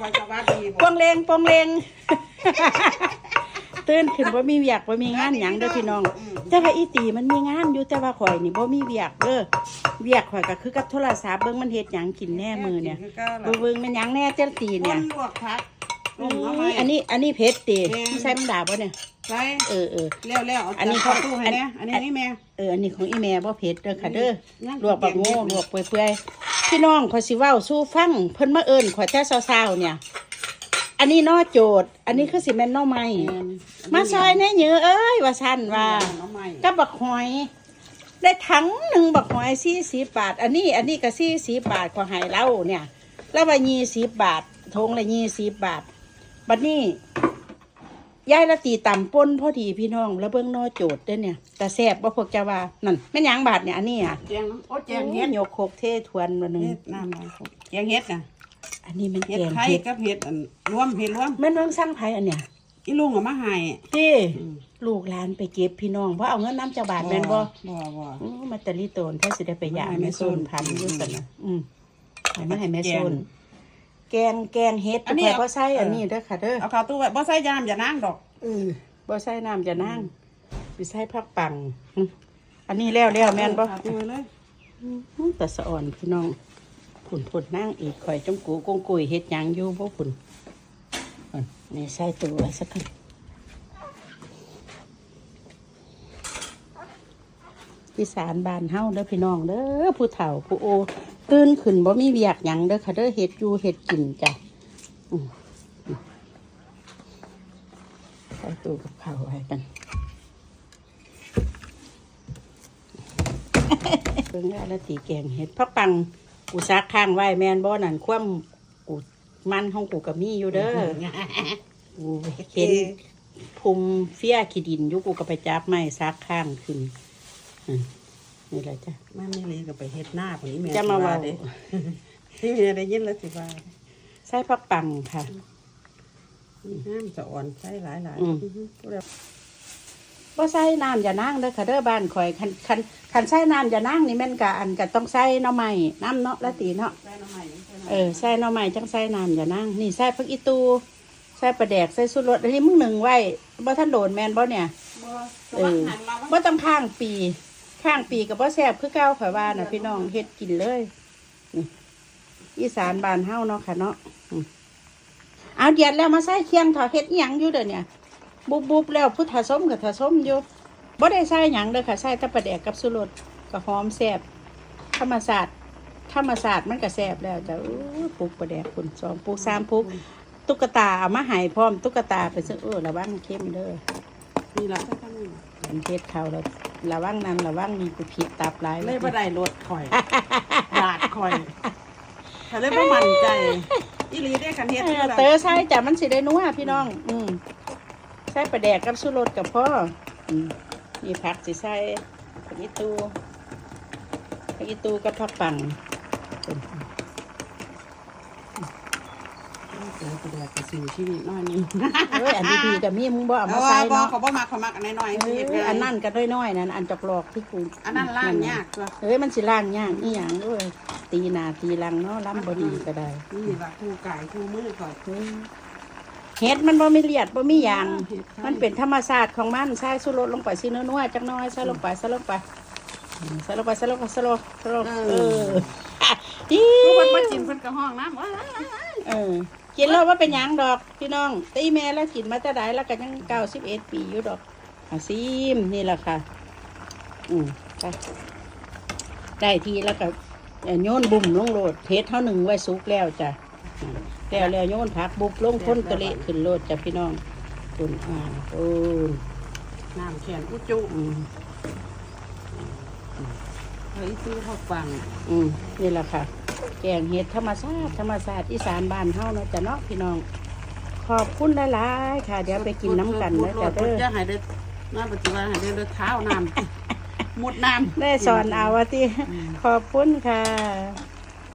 คอยสวัสดีปวงเลงปวงเลง ตื่นขึ้นว่ามีเวียกว่ามีงานหยังเด้อพี่น้องแต่ว่าอีตีมันมีงานอยู่แต่ว่าข่อยนี่บ่มีเวียกเด้อเวียกข่อยก็คือกับโทรศัพท์เบิ่งมันเฮ็ดหยังกินแน่มือเนี่ยคือเบิ่งเบิ่งมันหยังแน่เจ้าตีเก้าเนี่ยล่ะลวกผักลงเอาอืไว้มอันนี้อันนี้เผ็ดติแม่นใส่มันดาบบ่เนี่ยใส่เออเออแล้วแล้วเอาอันนี้เข้าเขาตู้ให้แน่อันนี้นี่แม่ เอออันนี้ของอีแม่บ่เผ็ดเด้อค่ะเด้อนั่นลวกบักโง่ลวกเปื่อยๆ พี่น้องข่อยสิเว้าสู้ฟังเพิ่นมาเอิ้นข่อยแต่เช้าๆเนี่ย อันนี้นอโจดอันนี้คือสิแม่นหนอไม้มาซอยแน่เหยือเอ้ยว่าซั่นว่าน้องใหม่กับบักหอย ได้ถังหนึ่งบักหอยสี่สิบบาท อันนี้อันนี้ก็สี่สิบบาทขอให้เราเนี่ย แล้วว่ายี่สิบบาททงละยี่สิบบาทบัดนี้ ยายละตีต่ำป้นพอดีพี่น้อง แล้วเบิ้งนอโจดเด้อเนี่ย แต่แซ่บว่าพวกเจ้าว่านั่นแม่นหยังบาทเนี่ยอันนี้อะแจงน้ำโอ้แจงเฮ็ดโยกโคกเททวนมาหนึ่งเฮ็ดน้ำอะไรแจงเฮ็ดน่ะอันนี้มันเฮ็ดแกงไข่เห็ดกับเฮ็ดอันรวมเฮ็ดรวมแม่นเบิ่งสร้างไผอันเนี้ยอีลุงเอามาให้ที่ลูกหลานไปเก็บพี่น้องเพราะเอาเงินน้ำเจ้าบาทแม่นบ่บ่บ่อู้มาแตลีโตนแท้สิได้ไปย่างให้แม่แม่โซนโซนพันอยู่ซั่นน่ะอืมให้ให้มาให้แม่แกงโซน แกงแกงเฮ็ดอันนี้แต่พอใส่เอออัอันนี้เด้อค่ะเด้อเอาเข้าตู้ไว้บ่ใส่ยามอย่านั่งดอกเออบ่ใส่น้ำจะนั่งสิใส่ผักปังอืมอันนี้แล้วแล้วแม่นบ่เข้าตู้ไว้เลยอืมแต่สะอ่อนพี่น้องผุนผุนนั่งอีกข่อยจงกูกงกุยเฮ็ดหยังอยู่บ่ผุนอั่นนี่ใส่ตัวไว้สักกันอีสานบ้านเฮาเด้อพี่น้องเด้อผู้เฒ่าผู้โอ ตื่นขึ้นบ่มีเวียกหยังเด้อค่ะเด้อเฮ็ดอยู่เฮ็ดกินจ้ะอืมอืมใส่ตู้กับข้าวไว้กันเพิ่งได้ละตีแกงเห็ดพักปังกูซักข้างไว้แมนบ่นั่นคว่ำกูมันของกูกับมีอยู่เด้อกูเห็นภูมิเฟี้ยขี้ดินอยู่กูก็ไปจับไม้ซักข้างขึ้นอืม นี่แหละจ้ะแม่ไม่ลีก็ไปเฮ็ดหน้าคนนี้แม่จะมาเว้าสิเด้ที่แม่ได้ยินแล้วสิว่าใส่พักปังค่ะห้ามจะอ่อนใส่หลายหลายอืมบ่ใส่น้ำอย่านั่งเด้อค่ะเด้อบ้านข่อยคันคันคันใส่น้ำอย่านั่งนี่แม่นกะอันก็ต้องใส่หน่อไม้น้ำเนาะละตีเนาะใส่น้ำใหม่ใส่น้ำเออใส่หน่อไม้จังใส่น้ำอย่านั่งนี่ใส่ผักอีตูใส่ปลาแดกใส่สุรสอันนี้มึงหนึ่งไว้บ่ท่านโดนแมนบ่เนี่ยบ่เออหันมาบ่ต้องข้างปี ข้างปีกับบ่แซ่บคือเก่าข่อยว่าน่ะพี่น้องเฮ็ดกินเลยนี่อีสานบ้านเฮาเนาะค่ะเนาะอืมเอาเดียดแล้วมาใส่เคียงเถาเฮ็ดอิหยังอยู่เด้อเนี่ย บุบบุบแล้วพุทธส้มกับทส้มอยู่บ่ได้ใส่หยังเด้อค่ะใส่แต่ปลาแดกกับสุรสก็หอมแซ่บธรรมศาสตร์ธรรมศาสตร์มันก็แซ่บแล้วจ้ะอู้ปลูกปลาแดกคุณสองปลูกสามปลูกตุ๊กตาเอามาให้พร้อมตุ๊กตาไปซื้อเออระวังเข้มเด้อนี่ล่ะใส่ข้างนี้อันเฮ็ดเขาแล้ว ระวังนั้นระวังนี่กูผิดตับหลายเลยบ่ได้รถข่อยดาดข่อยถ้าเลยบ่มั่นใจอีหลีได้คันเฮ็ดเอที่อแบบเตอใส่จ้ะมันสิได้นัวพี่น้อง อืมใส่ปลาแดกกับสุรสกับพ่ออืมนี่ผักสิใส่ผักอีตูผักอีตูกับผักปัง เจอประเดี๋ยวกระสิวชีวิตน้อยหนึงเอ้ยอันดีๆกับมีมึงบ่เอาเอามาว่าใส่บ่เนาะเขาบ่มักเขามักอันน้อยๆเอสิเฮ็ดอง่ายอันนั่นก็น้อยๆนั่นอันจอกหลอกที่กูอันนั้นล่างยากตัวเอ้ยมันสิล่างยากอีหยังด้วยตีหนาตีหลังเนาะล้ำบ่ดีก็ได้นี่ล่ะคู่กายคู่มือข่อยเฮ้ยเฮ็ดมันบ่มีเลียดบ่มีหยางเฮ็ดไข่มันเป็นธรรมชาติของมันใส่สุรสลงไปสินัวๆจักหน้อยใส่ลงไปใส่ลงไปอืมใส่ลงไปใส่ลงไปใส่ลงใส่ลงเอออีผู้เพิ่นบ่กินเพิ่นก็ห้องน้ำว้ายเออ กินแล้วว่าเป็นหยังดอกพี่น้องตีแม่แล้วกินมาแต่ใดแล้วก็ยังเก้าสิบเอ็ดปีอยู่ดอกอาซิมนี่แหละค่ะ อืมไปได้ทีแล้วก็เอ่อโยนบุ่มลงโลดเทสเท่าหนึ่งไว้สุกแล้วจ้ะอืมแล้วแล้วโยนผักบุบลงพ้นตะเละขึ้นโลดจ้ะพี่น้องคุณอ่าโอ้นน้ำแข็งอุจุอืมเฮ้ยซื้อข้าวฟัง อืมนี่แหละค่ะ แกงเห็ดธรรมชาติธรรมชาติอีสานบ้านเฮาเนาะจ้ะเนาะพี่น้อง ขอบคุณหลายๆค่ะ เดี๋ยวไปกินน้ำกันนะจ้ะเด้อจะให้ได้น้าปัจจุบันให้ได้เท้าน้ำมุดน้ำได้สอนเอาว่าที่ขอบคุณค่ะ